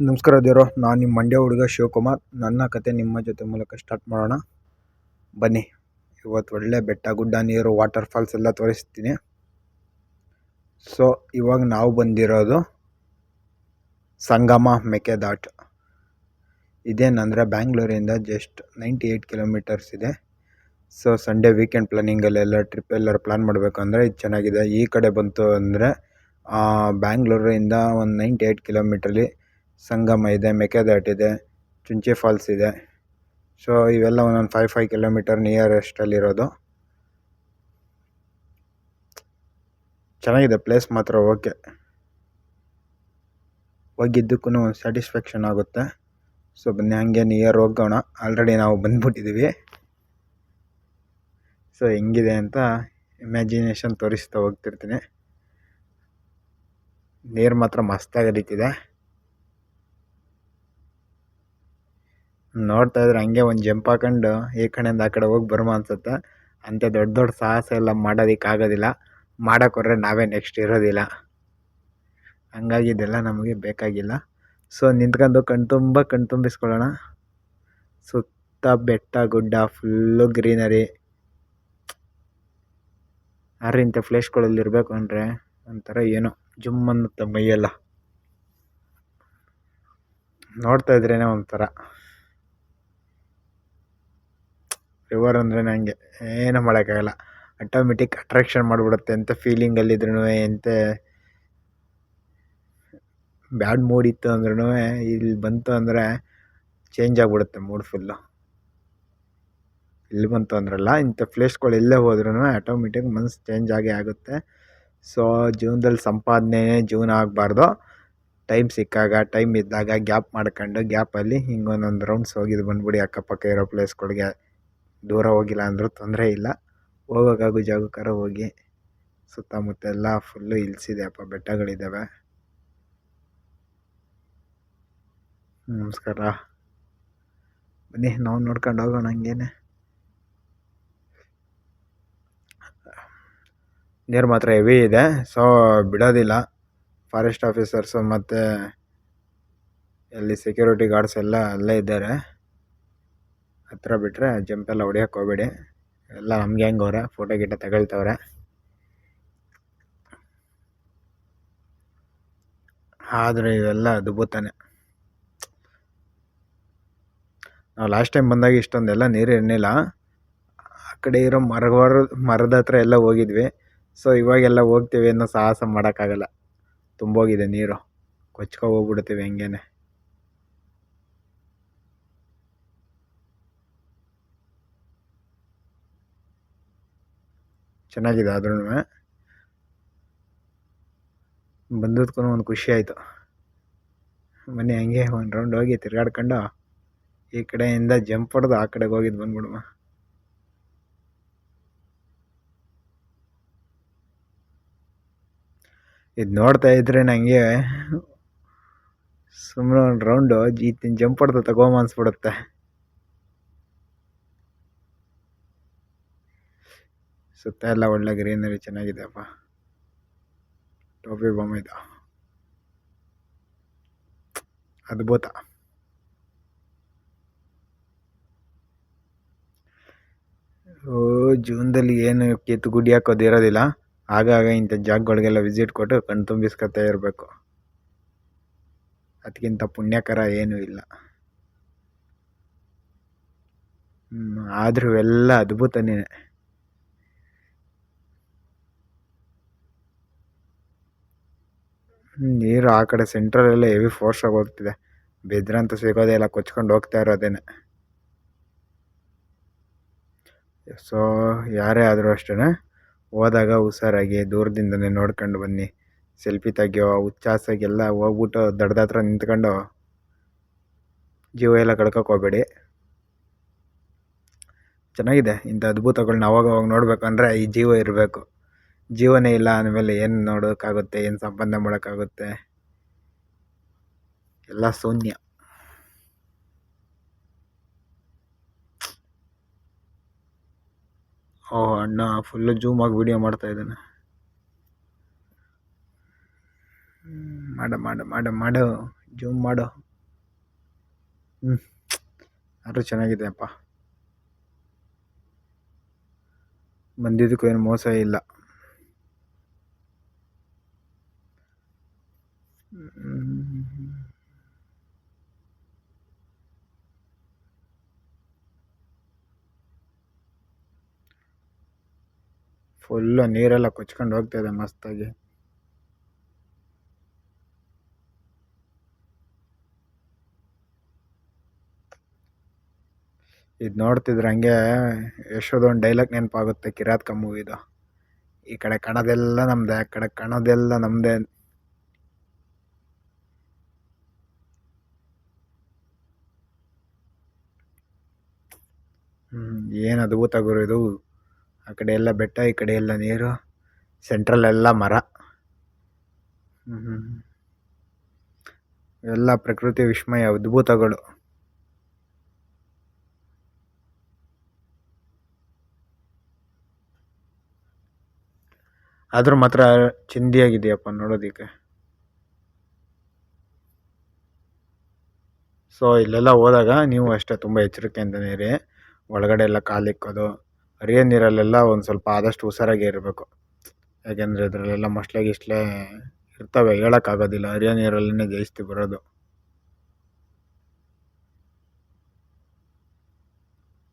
ನಮಸ್ಕಾರ ದೇವರು, ನಾನು ನಿಮ್ಮ ಮಂಡ್ಯ ಹುಡುಗ ಶಿವಕುಮಾರ್. ನನ್ನ ಕತೆ ನಿಮ್ಮ ಜೊತೆ ಮೂಲಕ ಸ್ಟಾರ್ಟ್ ಮಾಡೋಣ. ಬನ್ನಿ ಇವತ್ತು ಒಳ್ಳೆ ಬೆಟ್ಟ, ಗುಡ್ಡ, ನೀರು ವಾಟರ್ ಫಾಲ್ಸ್ ಎಲ್ಲ ತೋರಿಸ್ತೀನಿ. ಸೊ ಇವಾಗ ನಾವು ಬಂದಿರೋದು ಸಂಗಮ ಮೆಕೆದಾಟ್. ಇದೇನಂದರೆ ಬ್ಯಾಂಗ್ಳೂರಿಂದ ಜಸ್ಟ್ ನೈಂಟಿ ಏಯ್ಟ್ ಕಿಲೋಮೀಟರ್ಸ್ ಇದೆ ಸೊ ಸಂಡೇ ವೀಕೆಂಡ್ ಪ್ಲಾನಿಂಗಲ್ಲೆಲ್ಲ ಟ್ರಿಪ್ ಎಲ್ಲರೂ ಪ್ಲ್ಯಾನ್ ಮಾಡಬೇಕು ಅಂದರೆ ಇದು ಚೆನ್ನಾಗಿದೆ. ಈ ಕಡೆ ಬಂತು ಅಂದರೆ ಬ್ಯಾಂಗ್ಳೂರಿಂದ ಒಂದು ನೈಂಟಿ ಏಯ್ಟ್ ಕಿಲೋಮೀಟ್ರಲ್ಲಿ ಸಂಗಮ ಇದೆ, ಮೆಕೆದಾಟ್ ಇದೆ, ಚುಂಚಿ ಫಾಲ್ಸ್ ಇದೆ. ಸೊ ಇವೆಲ್ಲ ಒಂದೊಂದು ಫೈವ್ ಫೈವ್ ಕಿಲೋಮೀಟರ್ ನಿಯರೆಸ್ಟಲ್ಲಿರೋದು ಚೆನ್ನಾಗಿದೆ ಪ್ಲೇಸ್ ಮಾತ್ರ ಓಕೆ ಹೋಗಿದ್ದಕ್ಕೂ ಒಂದು ಸ್ಯಾಟಿಸ್ಫ್ಯಾಕ್ಷನ್ ಆಗುತ್ತೆ. ಸೊ ಬನ್ನಿ, ಹಂಗೆ ನಿಯರ್ ಹೋಗೋಣ. ಆಲ್ರೆಡಿ ನಾವು ಬಂದ್ಬಿಟ್ಟಿದ್ದೀವಿ ಸೊ ಹೆಂಗಿದೆ ಅಂತ ಇಮ್ಯಾಜಿನೇಷನ್ ತೋರಿಸ್ತಾ ಹೋಗ್ತಿರ್ತೀನಿ. ನೀರು ಮಾತ್ರ ಮಸ್ತಾಗಿ ಹರಿತಿದೆ ನೋಡ್ತಾ ಇದ್ರೆ ಹಂಗೆ ಒಂದು ಜಂಪ್ ಹಾಕೊಂಡು ಈ ಕಡೆಯಿಂದ ಆ ಕಡೆ ಹೋಗಿ ಬರುವ ಅನ್ಸುತ್ತೆ. ಅಂತ ದೊಡ್ಡ ದೊಡ್ಡ ಸಾಹಸ ಎಲ್ಲ ಮಾಡೋದಕ್ಕಾಗೋದಿಲ್ಲ ಮಾಡೋಕ್ಕೋದ್ರೆ ನಾವೇ ನೆಕ್ಸ್ಟ್ ಇರೋದಿಲ್ಲ. ಹಂಗಾಗಿ ಇದೆಲ್ಲ ನಮಗೆ ಬೇಕಾಗಿಲ್ಲ. ಸೊ ನಿಂತ್ಕೊಂಡು ಕಣ್ ಕಣ್ತುಂಬಿಸ್ಕೊಳ್ಳೋಣ ಕಣ್ ತುಂಬಿಸ್ಕೊಳ್ಳೋಣ. ಸುತ್ತ ಬೆಟ್ಟ, ಗುಡ್ಡ ಫುಲ್ಲು ಗ್ರೀನರಿ ಆದ್ರೆ ಇಂಥ ಪ್ಲೇಸ್ಗಳಲ್ಲಿ ಇರಬೇಕು ಅಂದರೆ ಒಂಥರ ಏನೋ ಜುಮ್ ಅನ್ನುತ್ತೆ ಮೈಯೆಲ್ಲ. ನೋಡ್ತಾ ಇದ್ರೇ ಒಂಥರ. ರಿವರ್ ಅಂದರೆ ನನಗೆ ಏನೂ ಮಾಡೋಕ್ಕಾಗಲ್ಲ. ಆಟೋಮೆಟಿಕ್ ಅಟ್ರಾಕ್ಷನ್ ಮಾಡಿಬಿಡುತ್ತೆ ಎಂಥ ಫೀಲಿಂಗಲ್ಲಿದ್ರೂ ಎಂಥ ಬ್ಯಾಡ್ ಮೂಡ್ ಇತ್ತು ಅಂದ್ರೂ ಇಲ್ಲಿ ಬಂತು ಅಂದರೆ ಚೇಂಜ್ ಆಗಿಬಿಡುತ್ತೆ ಮೂಡ್ ಫುಲ್ಲು ಇಲ್ಲಿ ಬಂತು ಅಂದ್ರಲ್ಲ, ಇಂಥ ಪ್ಲೇಸ್ಗಳು ಎಲ್ಲೇ ಹೋದ್ರೂ ಆಟೋಮೆಟಿಕ್ ಮನ್ಸು ಚೇಂಜ್ ಆಗೇ ಆಗುತ್ತೆ. ಸೊ ಜೀವನದಲ್ಲಿ ಸಂಪಾದನೆನೇ ಜೀವನ ಆಗಬಾರ್ದು. ಟೈಮ್ ಸಿಕ್ಕಾಗ ಟೈಮ್ ಇದ್ದಾಗ ಗ್ಯಾಪ್ ಮಾಡ್ಕೊಂಡು ಗ್ಯಾಪಲ್ಲಿ ಹಿಂಗೆ ಒಂದೊಂದು ರೌಂಡ್ಸ್ ಹೋಗಿದ್ದು ಬಂದ್ಬಿಡಿ ಅಕ್ಕಪಕ್ಕ ಇರೋ ಪ್ಲೇಸ್ಗಳಿಗೆ ದೂರ ಹೋಗಿಲ್ಲ ಅಂದರೂ ತೊಂದರೆ ಇಲ್ಲ. ಹೋಗೋಕ್ಕಾಗೋ ಜಾಗಕ್ಕಾರ ಹೋಗಿ ಸುತ್ತಮುತ್ತ ಎಲ್ಲ ಫುಲ್ಲು ಹಿಲ್ಸ್ ಅಪ್ಪ ಬೆಟ್ಟಗಳಿದ್ದಾವೆ ನಮಸ್ಕಾರ. ಬನ್ನಿ, ನಾವು ನೋಡ್ಕೊಂಡು ಹೋಗೋಣ ಹಂಗೇನೆ. ನೀರು ಮಾತ್ರ ಹೆವಿ ಇದೆ ಸೊ ಬಿಡೋದಿಲ್ಲ. ಫಾರೆಸ್ಟ್ ಆಫೀಸರ್ಸು ಮತ್ತು ಅಲ್ಲಿ ಸೆಕ್ಯೂರಿಟಿ ಗಾರ್ಡ್ಸ್ ಎಲ್ಲ ಅಲ್ಲೇ ಇದ್ದಾರೆ. ಹತ್ರ ಬಿಟ್ಟರೆ ಜಂಪೆಲ್ಲ ಹೊಡಿಯೋಕ್ಕೆ ಹೋಗ್ಬೇಡಿ. ಎಲ್ಲ ನಮ್ಗೆ ಹೆಂಗೆ ಅವರೆ? ಫೋಟೋ ಗಿಟ ತಗೊಳ್ತವ್ರೆ. ಆದರೆ ಇವೆಲ್ಲ ದುಬ್ಬುತ್ತಾನೆ ನಾವು ಲಾಸ್ಟ್ ಟೈಮ್ ಬಂದಾಗ ಇಷ್ಟೊಂದೆಲ್ಲ ನೀರು ಇರಲಿಲ್ಲ ಆ ಕಡೆ ಇರೋ ಮರಗಳ, ಮರದ ಹತ್ರ ಎಲ್ಲ ಹೋಗಿದ್ವಿ. ಸೊ ಇವಾಗೆಲ್ಲ ಹೋಗ್ತೀವಿ ಅನ್ನೋ ಸಾಹಸ ಮಾಡೋಕ್ಕಾಗಲ್ಲ ತುಂಬೋಗಿದೆ ನೀರು. ಕೊಚ್ಕೊ ಹೋಗ್ಬಿಡ್ತೀವಿ ಹೆಂಗೇನೆ. ಚೆನ್ನಾಗಿದೆ ಆದ್ರೂ ಬಂದದ್ಕೂ ಒಂದು ಖುಷಿ ಆಯಿತು. ಮನೆ ಹಂಗೆ ಒಂದು ರೌಂಡ್ ಹೋಗಿ ತಿರ್ಗಾಡ್ಕೊಂಡು ಈ ಕಡೆಯಿಂದ ಜಂಪ್ ಹೊಡೆದು ಆ ಕಡೆಗೆ ಹೋಗಿದ್ದು ಬಂದ್ಬಿಡುವ ಇದು ನೋಡ್ತಾ ಇದ್ರೆ ನನಗೆ ಸುಮ್ಮನೆ ಒಂದು ರೌಂಡು ಜೀತಿನ ಜಂಪ್ ಹೊಡೆದು ತಗೊಂಬ ಸುತ್ತ ಎಲ್ಲ ಒಳ್ಳೆ ಗ್ರೀನರಿ ಚೆನ್ನಾಗಿದೆಯಪ್ಪ. ಟೋಪಿ ಬೊಮ್ಮ ಇದು. ಅದ್ಭುತ. ಓ ಜೂನ್ದಲ್ಲಿ ಏನು ಕಿತ್ತು ಗುಡಿ ಹಾಕೋದು ಇರೋದಿಲ್ಲ. ಆಗಾಗ ಇಂಥ ಜಾಗಗಳಿಗೆಲ್ಲ ವಿಸಿಟ್ ಕೊಟ್ಟು ಕಣ್ ತುಂಬಿಸ್ಕೊತಾ ಇರಬೇಕು. ಅದಕ್ಕಿಂತ ಪುಣ್ಯಕರ ಏನೂ ಇಲ್ಲ. ಆದರೂ ಎಲ್ಲ ಅದ್ಭುತನೇ. ನೀರು ಆ ಕಡೆ ಸೆಂಟ್ರಲ್ಲೆಲ್ಲ ಹೆವಿ ಫೋರ್ಸಾಗಿ ಹೋಗ್ತಿದೆ. ಬೆದ್ರಂತ ಸಿಗೋದೇ ಇಲ್ಲ, ಕೊಚ್ಕೊಂಡು ಹೋಗ್ತಾ ಇರೋದೇನೆ. ಸೊ ಯಾರೇ ಆದರೂ ಅಷ್ಟೇ ಹೋದಾಗ ಹುಷಾರಾಗಿ ದೂರದಿಂದನೇ ನೋಡ್ಕೊಂಡು ಬನ್ನಿ. ಸೆಲ್ಫಿ ತೆಗಿಯೋ, ಹುಚ್ಚಾಸಾಗೆಲ್ಲ ಹೋಗ್ಬಿಟ್ಟು ದಡದ ಹತ್ರ ನಿಂತ್ಕೊಂಡು ಜೀವ ಎಲ್ಲ ಕಳ್ಕೊಕ್ಕೆ ಹೋಗಬೇಡಿ. ಚೆನ್ನಾಗಿದೆ, ಇಂಥ ಅದ್ಭುತಗಳನ್ನ ಅವಾಗ ಅವಾಗ ನೋಡಬೇಕಂದ್ರೆ ಈ ಜೀವ ಇರಬೇಕು. ಜೀವನೇ ಇಲ್ಲ ಅಂದಮೇಲೆ ಏನು ನೋಡೋಕ್ಕಾಗುತ್ತೆ ಏನು ಸಂಪಾದನೆ ಮಾಡೋಕ್ಕಾಗುತ್ತೆ ಎಲ್ಲ ಶೂನ್ಯ. ಓ ಅಣ್ಣ ಫುಲ್ಲು ಆಗಿ ವಿಡಿಯೋ ಮಾಡ್ತಾ ಇದ್ದಾನೆ. ಮಾಡು ಮಾಡು ಮಾಡು ಮಾಡು. ಜೂಮ್ ಮಾಡು. ಹ್ಞೂ ಆದರೂ ಚೆನ್ನಾಗಿದೆ ಅಪ್ಪ ಬಂದಿದ್ದಕ್ಕೂ ಏನು ಮೋಸ ಇಲ್ಲ. ಫುಲ್ಲು ನೀರೆಲ್ಲ ಕೊಚ್ಕೊಂಡು ಇದೆ ಮಸ್ತಾಗಿ. ಇದು ನೋಡ್ತಿದ್ರೆ ಹಂಗೆ ಯಶೋದೊಂದು ಡೈಲಾಗ್ ನೆನಪಾಗುತ್ತೆ ಕಿರಾತ್ಕ ಮೂವಿದು ಈ ಕಡೆ ಕಾಣೋದೆಲ್ಲ ನಮ್ಮದೇ ಆ ಕಡೆ ಕಾಣೋದೆಲ್ಲ ನಮ್ಮದೇ ಏನು ಅದ್ಭುತ ಗುರು ಇದು. ಆ ಕಡೆ ಎಲ್ಲ ಬೆಟ್ಟ, ಈ ಕಡೆ ಎಲ್ಲ ನೀರು ಸೆಂಟ್ರಲ್ಲೆಲ್ಲ ಮರ. ಎಲ್ಲ ಪ್ರಕೃತಿ ವಿಸ್ಮಯ, ಅದ್ಭುತಗಳು. ಆದರೂ ಮಾತ್ರ ಚಿಂದಿಯಾಗಿದೆಯಪ್ಪ ನೋಡೋದಕ್ಕೆ. ಸೊ ಇಲ್ಲೆಲ್ಲ ಹೋದಾಗ ನೀವು ಅಷ್ಟೇ, ತುಂಬ ಎಚ್ಚರಿಕೆಯಿಂದನೇ ಇರಿ. ಒಳಗಡೆ ಎಲ್ಲ ಕಾಲಿಕ್ಕೋದು ಹರಿಯೋ ನೀರಲ್ಲೆಲ್ಲ ಒಂದು ಸ್ವಲ್ಪ ಆದಷ್ಟು ಹುಷಾರಾಗೇ ಇರಬೇಕು. ಯಾಕೆಂದರೆ ಇದರಲ್ಲೆಲ್ಲ ಮೊಸಳೆ ಗಿಸ್ಲೆ ಇರ್ತವೆ, ಹೇಳೋಕ್ಕಾಗೋದಿಲ್ಲ. ಹರಿಯೋ ನೀರಲ್ಲೇ ಜಾಸ್ತಿ ಬರೋದು.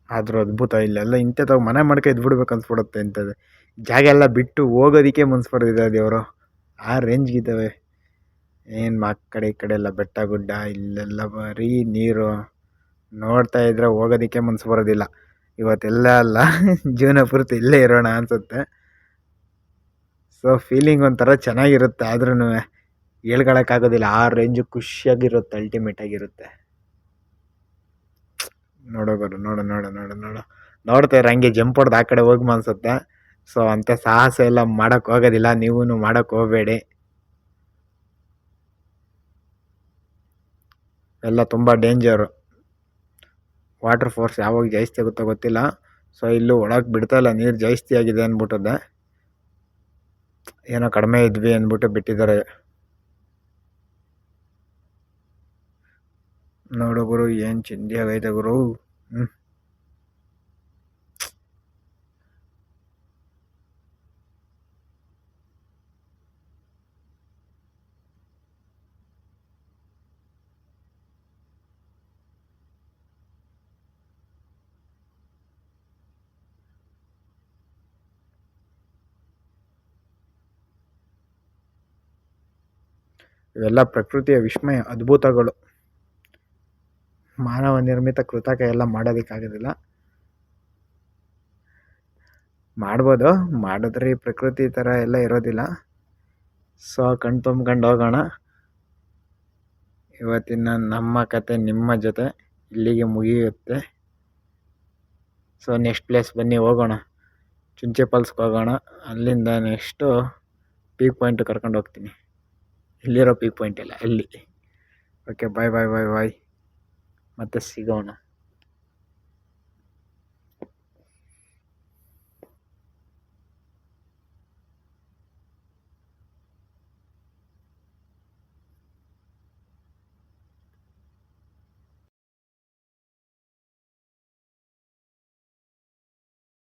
ಆದರೂ ಅದ್ಭುತ. ಇಲ್ಲೆಲ್ಲ ಇಂಥದ್ದು ಮನೆ ಮಾಡ್ಕೊ ಇದ್ಬಿಡ್ಬೇಕು ಅನ್ಸ್ಬಿಡುತ್ತೆ ಇಂಥದ್ದು ಜಾಗ ಎಲ್ಲ ಬಿಟ್ಟು ಹೋಗೋದಕ್ಕೆ ಮನ್ಸು ದೇವರು. ಆ ರೇಂಜ್ಗಿದ್ದಾವೆ ಏನು ಆ ಕಡೆ ಈ ಕಡೆ ಎಲ್ಲ ಬೆಟ್ಟ ಗುಡ್ಡ, ಇಲ್ಲೆಲ್ಲ ಬರೀ ನೀರು. ನೋಡ್ತಾ ಇದ್ದರೆ ಹೋಗೋದಕ್ಕೆ ಮನ್ಸು ಬರೋದಿಲ್ಲ. ಇವತ್ತೆಲ್ಲ ಅಲ್ಲ, ಜೀವನ ಪೂರ್ತಿ ಇಲ್ಲೇ ಇರೋಣ ಅನಿಸುತ್ತೆ. ಸೊ ಫೀಲಿಂಗ್ ಒಂಥರ ಚೆನ್ನಾಗಿರುತ್ತೆ ಆದ್ರೂ ಹೇಳ್ಕೊಳಕ್ಕಾಗೋದಿಲ್ಲ. ಆ ರೇಂಜು ಖುಷಿಯಾಗಿರುತ್ತೆ ಅಲ್ಟಿಮೇಟಾಗಿರುತ್ತೆ ಬರು ನೋಡು ನೋಡು ನೋಡು ನೋಡು ನೋಡ್ತಾ ಇರೋ, ಹಂಗೆ ಜಂಪ್ ಹೊಡೆದು ಆ ಕಡೆ ಹೋಗಿ ಅನ್ಸುತ್ತೆ ಸೊ ಅಂತ ಸಾಹಸ ಎಲ್ಲ ಮಾಡೋಕ್ಕೆ ಹೋಗೋದಿಲ್ಲ ನೀವೂ ಮಾಡೋಕ್ಕೆ ಹೋಗಬೇಡಿ. ಎಲ್ಲ ತುಂಬ ಡೇಂಜರು ವಾಟ್ರ್ ಫೋರ್ಸ್ ಯಾವಾಗ ಜಾಸ್ತಿ ಆಗುತ್ತೋ ಗೊತ್ತಿಲ್ಲ. ಸೊ ಇಲ್ಲೂ ಒಳಗೆ ಬಿಡ್ತಾಯಿಲ್ಲ ನೀರು ಜಾಸ್ತಿ ಆಗಿದೆ ಅಂದ್ಬಿಟ್ಟದೆ ಏನೋ ಕಡಿಮೆ ಇದ್ವಿ ಅಂದ್ಬಿಟ್ಟು ಬಿಟ್ಟಿದ್ದಾರೆ. ನೋಡು ಗುರು, ಏನು ಚಿಂದಿ ಆಗೈತೆ ಗುರು? ಹ್ಞೂ ಇವೆಲ್ಲ ಪ್ರಕೃತಿಯ ವಿಸ್ಮಯ ಅದ್ಭುತಗಳು. ಮಾನವ ನಿರ್ಮಿತ ಕೃತಕ ಎಲ್ಲ ಮಾಡೋದಕ್ಕಾಗೋದಿಲ್ಲ. ಮಾಡ್ಬೋದು, ಮಾಡಿದ್ರೆ ಪ್ರಕೃತಿ ಥರ ಎಲ್ಲ ಇರೋದಿಲ್ಲ. ಸೊ ಕಣ್ ತುಂಬ್ಕೊಂಡು ಹೋಗೋಣ. ಇವತ್ತಿನ ನಮ್ಮ ಕತೆ ನಿಮ್ಮ ಜೊತೆ ಇಲ್ಲಿಗೆ ಮುಗಿಯುತ್ತೆ. ಸೊ ನೆಕ್ಸ್ಟ್ ಪ್ಲೇಸ್ ಬನ್ನಿ, ಹೋಗೋಣ. ಚುಂಚೆ ಪಾಲ್ಸ್ಗೆ ಹೋಗೋಣ. ಅಲ್ಲಿಂದ ನೆಕ್ಸ್ಟು ಪೀಕ್ ಪಾಯಿಂಟ್ ಕರ್ಕೊಂಡು ಹೋಗ್ತೀನಿ. ಇಲ್ಲಿರೋ ಪೀಕ್ ಪಾಯಿಂಟ್ ಇಲ್ಲ ಅಲ್ಲಿ. ಓಕೆ ಬಾಯ್ ಬಾಯ್ ಬಾಯ್ ಬಾಯ್ ಮತ್ತೆ ಸಿಗೋಣ.